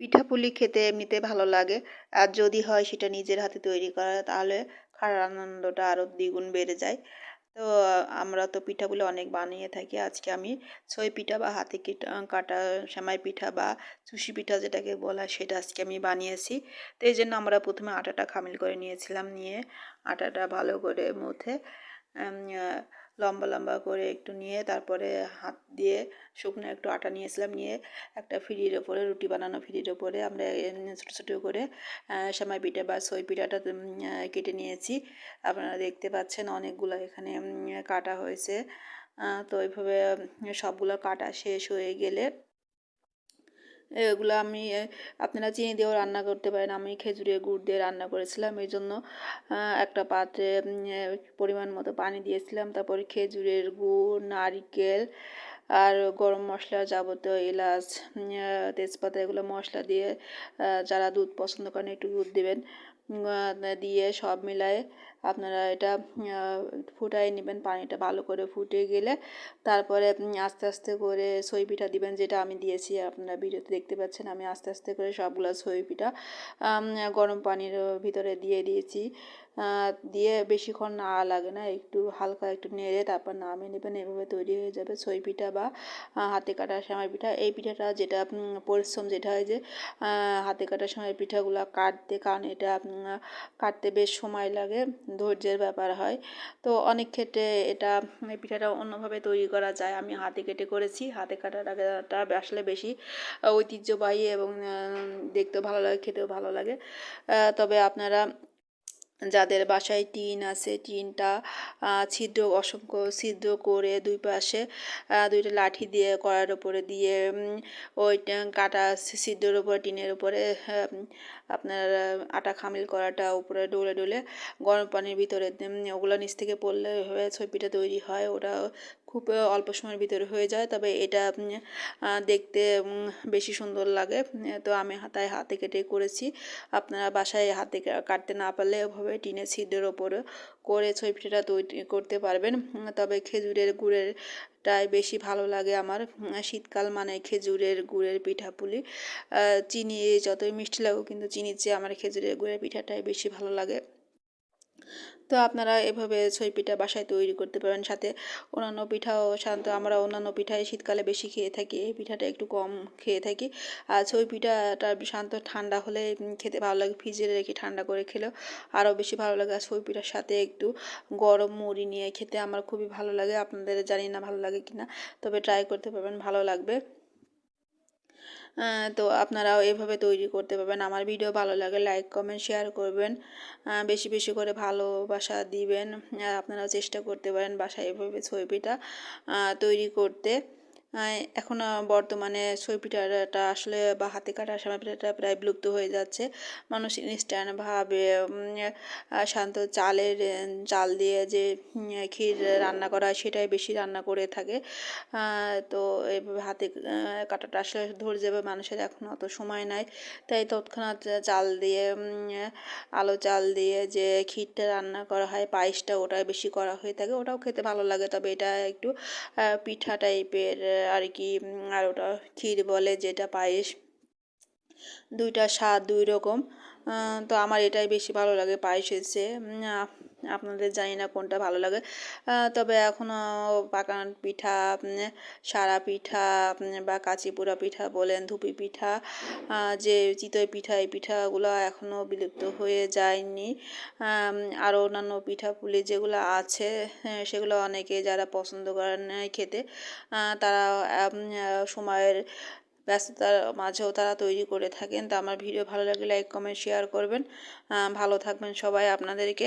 পিঠাপুলি খেতে এমনিতে ভালো লাগে। আর যদি হয় সেটা নিজের হাতে তৈরি করা, তাহলে খাওয়ার আনন্দটা আরও দ্বিগুণ বেড়ে যায়। তো, আমরা তো পিঠাগুলো অনেক বানিয়ে থাকি। আজকে আমি ছই পিঠা বা হাতে কেটা সেমাই পিঠা বা চুষি পিঠা যেটাকে বলা সেটা আজকে আমি বানিয়েছি। তো এই জন্য আমরা প্রথমে আটাটা খামিল করে নিয়েছিলাম নিয়ে, আটাটা ভালো করে মুথে লম্বা লম্বা করে একটু নিয়ে তারপরে হাত দিয়ে শুকনো একটু আটা নিয়েছিলাম নিয়ে একটা ফিরির ওপরে, রুটি বানানো ফিরির ওপরে আমরা ছোটো ছোটো করে সেমাই পিঠা বা সই পিঠাটা কেটে নিয়েছি। আপনারা দেখতে পাচ্ছেন অনেকগুলো এখানে কাটা হয়েছে। তো এইভাবে সবগুলো কাটা শেষ হয়ে গেলে এগুলো আমি আপনারা চিনি দিয়েও রান্না করতে পারেন। আমি খেজুরের গুড় দিয়ে রান্না করেছিলাম। এই জন্য একটা পাত্রে পরিমাণ মতো পানি দিয়েছিলাম। তারপরে খেজুরের গুড়, নারিকেল আর গরম মশলা যাবতীয় এলাচ তেজপাতা এগুলো মশলা দিয়ে যারা দুধ পছন্দ করেন একটু দুধ দেবেন। দিয়ে সব মিলায়ে আপনারা এটা ফুটাই নেবেন, পানিটা ভালো করে ফুটে গেলে তারপরে আস্তে আস্তে করে সই পিঠা দিবেন, যেটা আমি দিয়েছি। আপনারা ভিডিওতে দেখতে পাচ্ছেন, আমি আস্তে আস্তে করে সবগুলো সই পিঠা গরম পানির ভিতরে দিয়ে দিয়েছি। দিয়ে বেশিক্ষণ না লাগে না, একটু হালকা একটু নেড়ে তারপর নামিয়ে নেবেন। এভাবে তৈরি হয়ে যাবে সই পিঠা বা হাতে কাটা সেমাই পিঠা। এই পিঠাটা যেটা পরিশ্রম যেটা হয় যে হাতে কাটা সেমাই পিঠাগুলো কাটতে, কারণ এটা কাটতে বেশ সময় লাগে, ধৈর্যের ব্যাপার হয়। তো অনেক ক্ষেত্রে এটা এই পিঠাটা অন্যভাবে তৈরি করা যায়। আমি হাতে কেটে করেছি, হাতে কাটাটা আসলে বেশি ঐতিহ্যবাহী এবং দেখতেও ভালো লাগে, খেতেও ভালো লাগে। তবে আপনারা যাদের বাসায় টিন আছে, টিনটা ছিদ্র, অসংখ্য ছিদ্র করে দুই পাশে দুইটা লাঠি দিয়ে কড়ার উপরে দিয়ে ওই কাটা ছিদ্রের উপরে, টিনের উপরে আপনার, আটা খামিল করাটা উপরে ডলে ডলে গরম পানির ভিতরে ওগুলো নিচ থেকে পড়লে হয়ে ছবিটা তৈরি হয়, ওটা খুব অল্প সময়ের ভিতরে হয়ে যায়, তবে এটা দেখতে বেশি সুন্দর লাগে তো আমি তাই হাতে কেটে করেছি, আপনারা বাসায় হাতে কাটতে না পারলে ওভাবে টিনের ছিদ্রের ওপরে করে পিঠাটা তৈরি করতে পারবেন। তবে খেজুরের গুড়ের টাই বেশি ভালো লাগে আমার। শীতকাল মানে খেজুরের গুড়ের পিঠাপুলি। চিনি যতই মিষ্টি লাগুক, কিন্তু চিনির চেয়ে আমার খেজুরের গুড়ের পিঠাটাই বেশি ভালো লাগে। তো আপনারা এভাবে ছই পিঠা বাসায় তৈরি করতে পারেন। সাথে অন্যান্য পিঠাও সাধারণত আমরা অন্যান্য পিঠায় শীতকালে বেশি খেয়ে থাকি, এই পিঠাটা একটু কম খেয়ে থাকি। আর ছই পিঠাটা সাধারণত ঠান্ডা হলে খেতে ভালো লাগে, ফ্রিজে রেখে ঠান্ডা করে খেলেও আরও বেশি ভালো লাগে। আর ছই পিঠার সাথে একটু গরম মুড়ি নিয়ে খেতে আমার খুবই ভালো লাগে। আপনাদের জানি না ভালো লাগে কি না তবে ট্রাই করতে পারবেন, ভালো লাগবে। তো আপনারাও এভাবে তৈরি করতে পারবেন। আমার ভিডিও ভালো লাগে লাইক কমেন্ট শেয়ার করবেন। বেশি বেশি করে ভালোবাসা দিবেন। আপনারাও চেষ্টা করতে পারেন বাসায় এভাবে ছবিটা তৈরি করতে। এখন বর্তমানে সই পিঠাটা আসলে বা হাতে কাটা সামা পিঠাটা প্রায় বিলুপ্ত হয়ে যাচ্ছে। মানুষ ইনস্ট্যান্টভাবে শান্ত চালের চাল দিয়ে যে ক্ষীর রান্না করা হয় সেটাই বেশি রান্না করে থাকে। তো এইভাবে হাতে কাটাটা আসলে ধরে যাবে মানুষের এখন অত সময় নাই। তাই তৎক্ষণাৎ চাল দিয়ে আলো চাল দিয়ে যে ক্ষীরটা রান্না করা হয়, পায়েসটা ওটাই বেশি করা হয়ে থাকে। ওটাও খেতে ভালো লাগে, তবে এটা একটু পিঠা টাইপের আর কি আর ওটা ক্ষীর বলে যেটা পায়েস। দুইটা স্বাদ দুই রকম। তো আমার এটাই বেশি ভালো লাগে পায়েসের এসে আপনাদের জানি না কোনটা ভালো লাগে। তবে এখনও পাকান পিঠা সারা পিঠা বা কাঁচিপুরা পিঠা বলেন, ধুপি পিঠা যে চিতই পিঠা, এই পিঠাগুলো এখনও বিলুপ্ত হয়ে যায়নি। আরও অন্যান্য পিঠাপুলি যেগুলো আছে সেগুলো অনেকে যারা পছন্দ করেন খেতে তারা সময়ের ব্যস্ততার মাঝেও তারা তৈরি করে থাকেন। তো আমার ভিডিও ভালো লাগলে লাইক কমেন্ট শেয়ার করবেন। ভালো থাকবেন সবাই আপনাদেরকে।